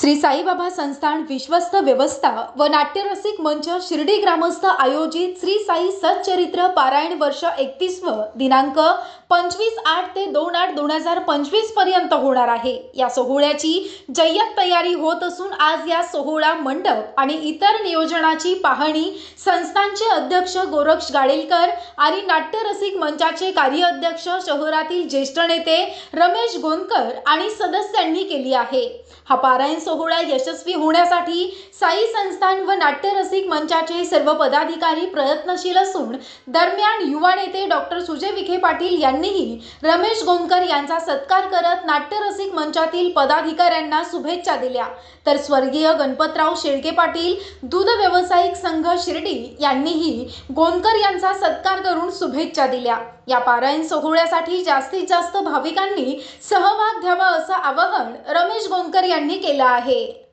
श्री साईबाबा संस्थान विश्वस्त व्यवस्था व नाट्यरसिक मंच शिर्डी ग्रामस्थ आयोजित श्री साई सच्चरित्र पारायण वर्ष एकतीसव दिनांक पंचवीस आठ ते दोन आठ दोन हजार पंचवीसपर्यंत होणार आहे. या सोहळ्याची जय्यत तयारी होत असून आज या सोहळा मंडप आणि इतर नियोजनाची पाहणी संस्थानचे अध्यक्ष गोरक्ष गाडेलकर आणि नाट्यरसिक मंचाचे कार्याध्यक्ष शहरातील ज्येष्ठ नेते रमेश गोंदकर आणि सदस्यांनी केली आहे. हा पारायण सोहळा यशस्वी होण्यासाठी साई संस्थान व नाट्यरसिक मंचाचे सर्व पदाधिकारी प्रयत्नशील असून दरम्यान युवा नेते डॉक्टर सुजय विखे पाटील यांनीही रमेश गोंदकर यांचा सत्कार करत नाट्यरसिक मंचातील पदाधिकाऱ्यांना शुभेच्छा दिल्या. तर स्वर्गीय गणपतराव शेळके पाटील दूध व्यावसायिक संघ शिर्डी यांनीही गोंदकर यांचा सत्कार करून शुभेच्छा दिल्या. या पारायण सोहळ्यासाठी जास्तीत जास्त भाविकांनी सहभाग घ्यावा असं आवाहन रमेश गोंदकर यांनी केलं आहे.